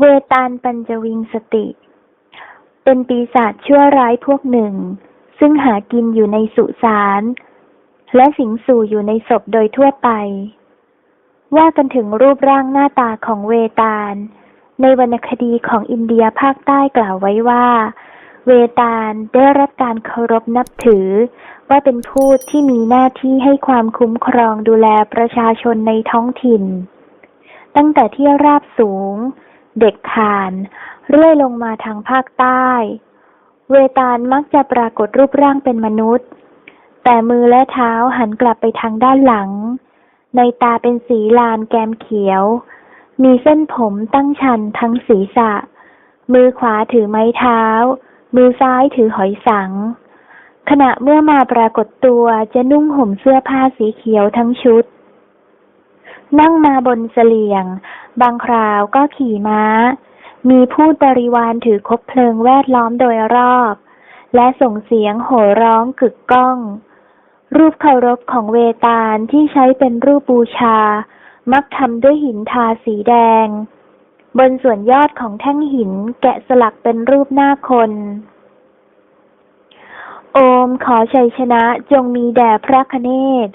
เวตาลปัญจวิงสติ เป็นปีศาจชั่วร้ายพวกหนึ่ง ซึ่งหากินอยู่ในสุสาน และสิงสู่อยู่ในศพโดยทั่วไป ว่ากันถึงรูปร่างหน้าตาของเวตาล ในวรรณคดีของอินเดียภาคใต้กล่าวไว้ว่า เวตาลได้รับการเคารพนับถือ ว่าเป็นผู้ที่มีหน้าที่ให้ความคุ้มครองดูแลประชาชนในท้องถิ่น ตั้งแต่ที่ราบสูง เด็กขานเรื่อยลงมาทางภาคใต้ เวตาลมักจะปรากฏรูปร่างเป็นมนุษย์ แต่มือและเท้าหันกลับไปทางด้านหลัง ในตาเป็นสีลานแกมเขียว มีเส้นผมตั้งชันทั้งศีรษะ มือขวาถือไม้เท้า มือซ้ายถือหอยสัง ขณะเมื่อมาปรากฏตัวจะนุ่งห่มเสื้อผ้าสีเขียวทั้งชุดนั่งมาบนเสลียง บางคราวก็ขี่ม้า มีผู้บริวารถือคบเพลิงแวดล้อมโดยรอบ และส่งเสียงโห่ร้องกึกก้อง รูปเคารพของเวตาลที่ใช้เป็นรูปบูชา มักทำด้วยหินทาสีแดง บนส่วนยอดของแท่งหินแกะสลักเป็นรูปหน้าคนโอมขอชัยชนะจงมีแด่พระคเนศ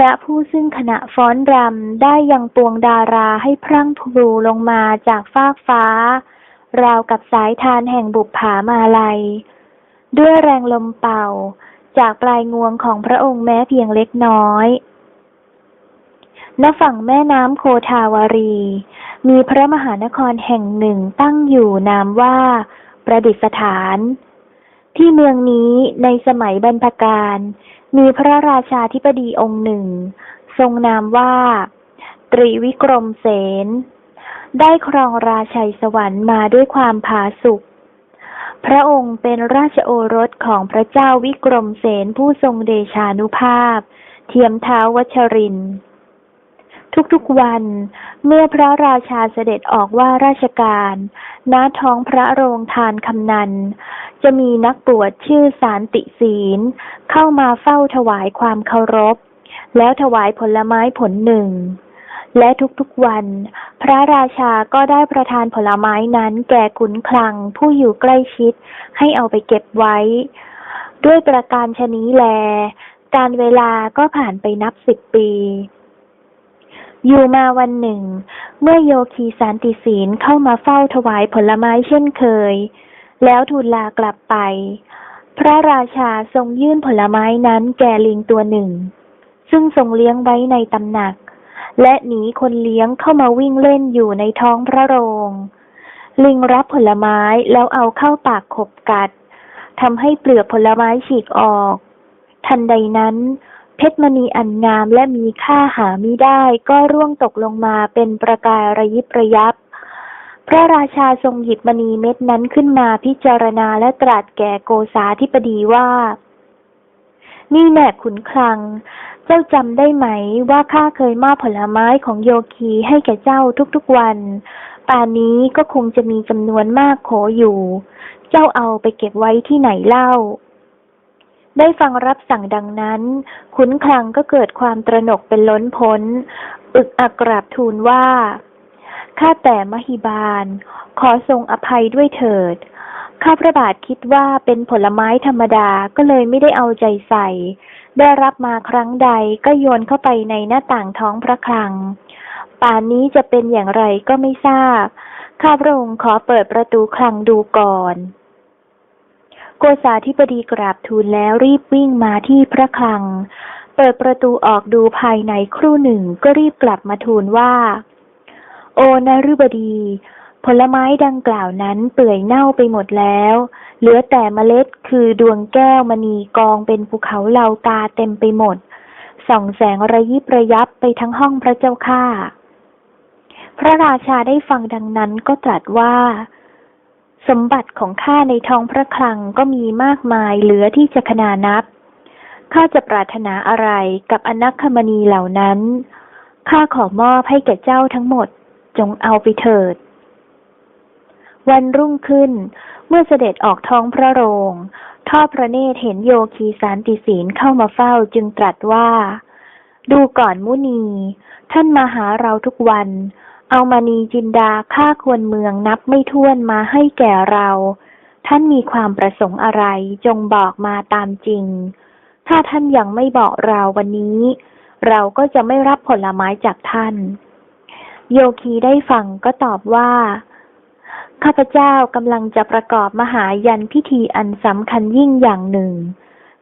พระผู้ซึ่งขณะฟ้อนรำได้ยังปวงดาราให้พรั่งพรูลงมาจากฟากฟ้า ราวกับสายทานแห่งบุปผามาลัย ด้วยแรงลมเป่า จากปลายงวงของพระองค์แม้เพียงเล็กน้อยณฝั่งแม่น้ำโคทาวารี มีพระมหานครแห่งหนึ่งตั้งอยู่นามว่า ประดิษฐาน ที่เมืองนี้ในสมัยบรรพกาล มีพระราชาธิบดีองค์หนึ่ง ทรงนามว่า ตรีวิกรมเสน ได้ครองราชัยสวรรค์มาด้วยความผาสุกพระองค์เป็นราชโอรสของพระเจ้าวิกรมเสนผู้ทรงเดชานุภาพ เทียมเท้าวัชรินทร์ ทุกๆวัน เมื่อพระราชาเสด็จออกว่าราชการณท้องพระโรงทานคำนัน จะมีนักบวชชื่อสารติศีล เข้ามาเฝ้าถวายความเคารพ แล้วถวายผลไม้ผลหนึ่ง และทุกๆวัน พระราชาก็ได้ประทานผลไม้นั้นแก่ขุนคลังผู้อยู่ใกล้ชิด ให้เอาไปเก็บไว้ ด้วยประการชนี้แล การเวลาก็ผ่านไปนับสิบปี อยู่มาวันหนึ่ง เมื่อโยคีสันติศีลเข้ามาเฝ้าถวายผลไม้เช่นเคย แล้วทูลลากลับไป พระราชาทรงยื่นผลไม้นั้นแก่ลิงตัวหนึ่ง ซึ่งทรงเลี้ยงไว้ในตำหนัก และหนีคนเลี้ยงเข้ามาวิ่งเล่นอยู่ในท้องพระโรง ลิงรับผลไม้แล้วเอาเข้าปากขบกัดทำให้เปลือกผลไม้ฉีกออก ทันใดนั้น เพชรมณีอันงามและมีค่าหามิได้ก็ร่วงตกลงมาเป็นประกายระยิบระยับ พระราชาทรงหยิบมณีเม็ดนั้นขึ้นมาพิจารณาและตรัสแก่โกษาธิปดีว่า นี่แน่ขุนคลัง เจ้าจำได้ไหมว่าข้าเคยมอบผลไม้ของโยคีให้แก่เจ้าทุกๆวัน ป่านนี้ก็คงจะมีจำนวนมากโขอยู่ เจ้าเอาไปเก็บไว้ที่ไหนเล่า ได้ฟังรับสั่งดังนั้น ขุนคลังก็เกิดความตระหนกเป็นล้นพ้น อึกอักกราบทูลว่า ข้าแต่มหิบาล ขอทรงอภัยด้วยเถิด ข้าพระบาทคิดว่าเป็นผลไม้ธรรมดาก็เลยไม่ได้เอาใจใส่ ได้รับมาครั้งใดก็โยนเข้าไปในหน้าต่างท้องพระคลัง ป่านนี้จะเป็นอย่างไรก็ไม่ทราบ ข้าพระองค์ขอเปิดประตูคลังดูก่อน โกษาธิบดีกราบทูลแล้วรีบวิ่งมาที่พระคลัง เปิดประตูออกดูภายในครู่หนึ่งก็รีบกลับมาทูลว่า โอนฤบดี ผลไม้ดังกล่าวนั้นเปื่อยเน่าไปหมดแล้ว เหลือแต่เมล็ดคือดวงแก้วมณีกองเป็นภูเขาเหล่ากาเต็มไปหมด ส่องแสงระยิบระยับไปทั้งห้องพระเจ้าข้าพระราชาได้ฟังดังนั้นก็ตรัสว่า สมบัติของข้าในท้องพระคลังก็มีมากมายเหลือที่จะขนานับ ข้าจะปรารถนาอะไรกับอนัคคมณีเหล่านั้น ข้าขอมอบให้แก่เจ้าทั้งหมด จงเอาไปเถิด วันรุ่งขึ้น เมื่อเสด็จออกท้องพระโรง ทอดพระเนตรเห็นโยคีสารติศีลเข้ามาเฝ้าจึงตรัสว่า ดูก่อนมุนี ท่านมาหาเราทุกวัน เอามานีจินดาฆ่าคนเมืองนับไม่ถ้วนมาให้แก่เรา ท่านมีความประสงค์อะไรจงบอกมาตามจริง ถ้าท่านยังไม่บอกเราวันนี้ เราก็จะไม่รับผลไม้จากท่าน โยคีได้ฟังก็ตอบว่าข้าพเจ้ากำลังจะประกอบมหายันพิธีอันสำคัญยิ่งอย่างหนึ่ง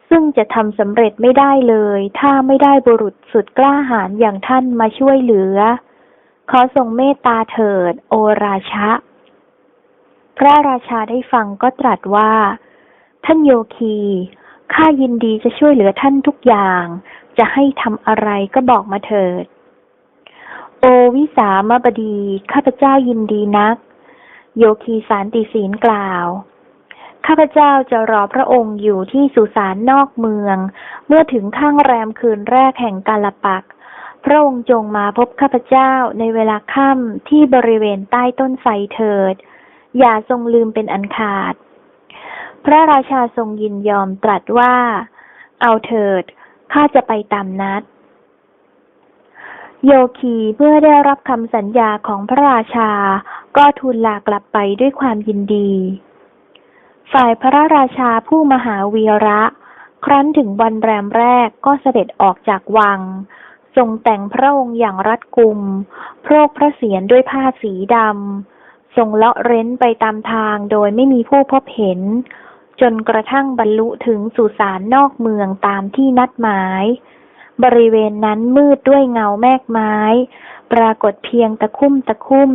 ซึ่งจะทำสำเร็จไม่ได้เลย ถ้าไม่ได้บุรุษสุดกล้าหาญอย่างท่านมาช่วยเหลือ ขอทรงเมตตาเถิด โอราชะ พระราชาได้ฟังก็ตรัสว่า ท่านโยคี ข้ายินดีจะช่วยเหลือท่านทุกอย่าง จะให้ทำอะไรก็บอกมาเถิด โอวิสามบดี ข้าพเจ้ายินดีนัก โยคีสารติศีลกล่าว ข้าพเจ้าจะรอพระองค์อยู่ที่สุสานนอกเมือง เมื่อถึงข้างแรมคืนแรกแห่งกาลปัก พระองค์จงมาพบข้าพเจ้าในเวลาค่ำที่บริเวณใต้ต้นไทรเถิด อย่าทรงลืมเป็นอันขาด พระราชาทรงยินยอมตรัสว่า เอาเถิด ข้าจะไปตามนัด โยคีเมื่อได้รับคำสัญญาของพระราชา ก็ทูลลากลับไปด้วยความยินดี ฝ่ายพระราชาผู้มหาวีระ ครั้นถึงวันแรมแรกก็เสด็จออกจากวัง ทรงแต่งพระองค์อย่างรัดกุม โพรกพระเศียรด้วยผ้าสีดำ ทรงเลาะเร้นไปตามทางโดยไม่มีผู้พบเห็น จนกระทั่งบรรลุถึงสุสานนอกเมืองตามที่นัดหมาย บริเวณนั้นมืดด้วยเงาแมกไม้ ปรากฏเพียงตะคุ่มตะคุ่ม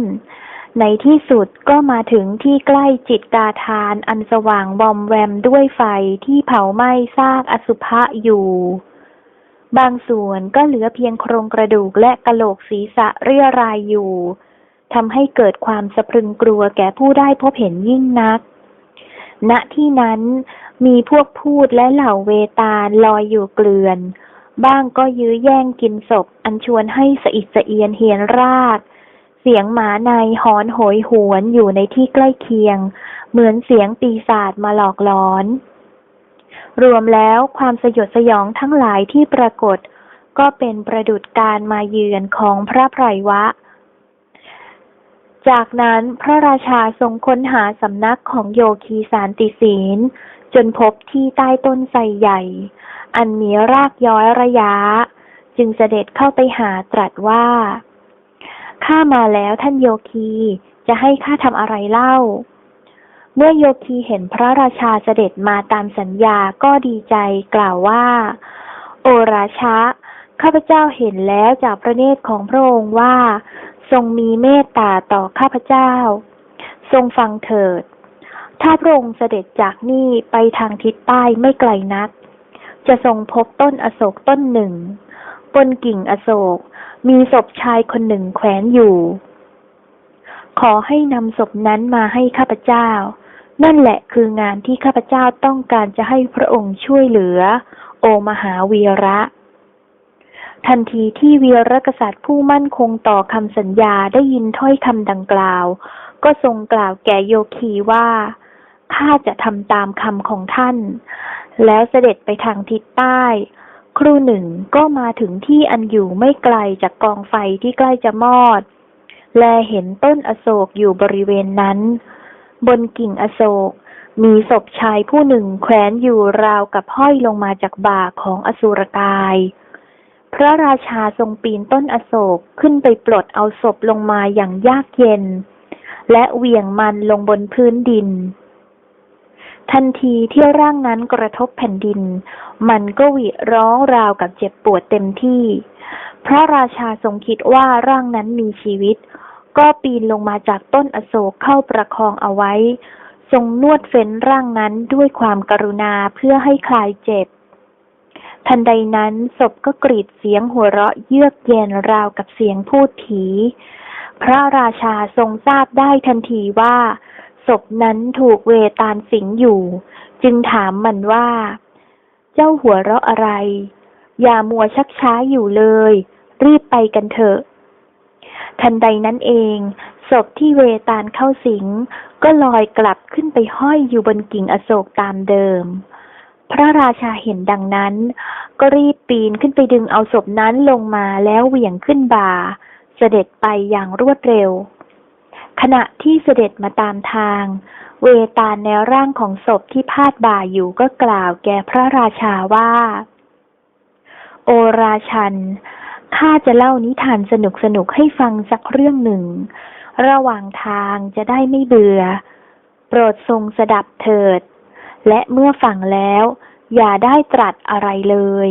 ในที่สุดก็มาถึงที่ใกล้จิตกาทานอันสว่างวอมแวมด้วยไฟที่เผาไหม้ซากอสุภะอยู่ บางส่วนก็เหลือเพียงโครงกระดูกและกะโหลกศีรษะเรี่ยรายอยู่ทำให้เกิดความสะพรึงกลัวแก่ผู้ได้พบเห็นยิ่งนัก ณ ที่นั้นมีพวกพูดและเหล่าเวตาลอยอยู่เกลื่อน บ้างก็ยื้อแย่งกินศพ อันชวนให้สะอิดสะเอียนเหียนราก เสียงหมาในหอนโหยหวนอยู่ในที่ใกล้เคียง เหมือนเสียงปีศาจมาหลอกหลอน รวมแล้วความสยดสยองทั้งหลายที่ปรากฏ ก็เป็นประดุจการมาเยือนของพระไพรวะ จากนั้นพระราชาทรงค้นหาสำนักของโยคีสารติศีล จนพบที่ใต้ต้นไทรใหญ่ อันมีรากย้อยระยะ จึงเสด็จเข้าไปหาตรัสว่า ข้ามาแล้วท่านโยคีจะให้ข้าทำอะไรเล่า เมื่อโยคีเห็นพระราชาเสด็จมาตามสัญญาก็ดีใจกล่าวว่า โอราชะข้าพเจ้าเห็นแล้วจากพระเนตรของพระองค์ว่า ทรงมีเมตตาต่อข้าพเจ้า ทรงฟังเถิด ถ้าพระองค์เสด็จจากนี่ไปทางทิศใต้ไม่ไกลนัก จะทรงพบต้นอโศกต้นหนึ่ง บนกิ่งอโศก มีศพชายคนหนึ่งแขวนอยู่ ขอให้นำศพนั้นมาให้ข้าพเจ้า นั่นแหละคืองานที่ข้าพเจ้าต้องการจะให้พระองค์ช่วยเหลือ โอมหาวีระ ทันทีที่วีรกษัตริย์ผู้มั่นคงต่อคำสัญญาได้ยินถ้อยคำดังกล่าว ก็ทรงกล่าวแก่โยคีว่าข้าจะทำตามคำของท่าน แล้วเสด็จไปทางทิศใต้ ครู่หนึ่งก็มาถึงที่อันอยู่ไม่ไกลจากกองไฟที่ใกล้จะมอด แลเห็นต้นอโศกอยู่บริเวณนั้น บนกิ่งอโศก มีศพชายผู้หนึ่งแขวนอยู่ราวกับห้อยลงมาจากบ่าของอสุรกาย พระราชาทรงปีนต้นอโศกขึ้นไปปลดเอาศพลงมาอย่างยากเย็น และเหวี่ยงมันลงบนพื้นดิน ทันทีที่ร่างนั้นกระทบแผ่นดิน มันก็หวีร้องราวกับเจ็บปวดเต็มที่ พระราชาทรงคิดว่าร่างนั้นมีชีวิต ก็ปีนลงมาจากต้นอโศกเข้าประคองเอาไว้ ทรงนวดเฟ้นร่างนั้นด้วยความกรุณาเพื่อให้คลายเจ็บ ทันใดนั้นศพก็กรีดเสียงหัวเราะเยือกเย็นราวกับเสียงพูดผี พระราชาทรงทราบได้ทันทีว่า ศพนั้นถูกเวตาลสิงอยู่ จึงถามมันว่า เจ้าหัวเราะอะไร อย่ามัวชักช้าอยู่เลย รีบไปกันเถอะ ทันใดนั้นเอง ศพที่เวตาลเข้าสิง ก็ลอยกลับขึ้นไปห้อยอยู่บนกิ่งอโศกตามเดิม พระราชาเห็นดังนั้น ก็รีบปีนขึ้นไปดึงเอาศพนั้นลงมาแล้วเหวี่ยงขึ้นบ่า เสด็จไปอย่างรวดเร็ว ขณะที่เสด็จมาตามทาง เวตาลในร่างของศพที่พาดบ่าอยู่ก็กล่าวแก่พระราชาว่า โอราชัน ข้าจะเล่านิทานสนุกสนุกๆให้ฟังสักเรื่องหนึ่ง ระหว่างทางจะได้ไม่เบื่อ โปรดทรงสดับเถิด และเมื่อฟังแล้ว อย่าได้ตรัสอะไรเลย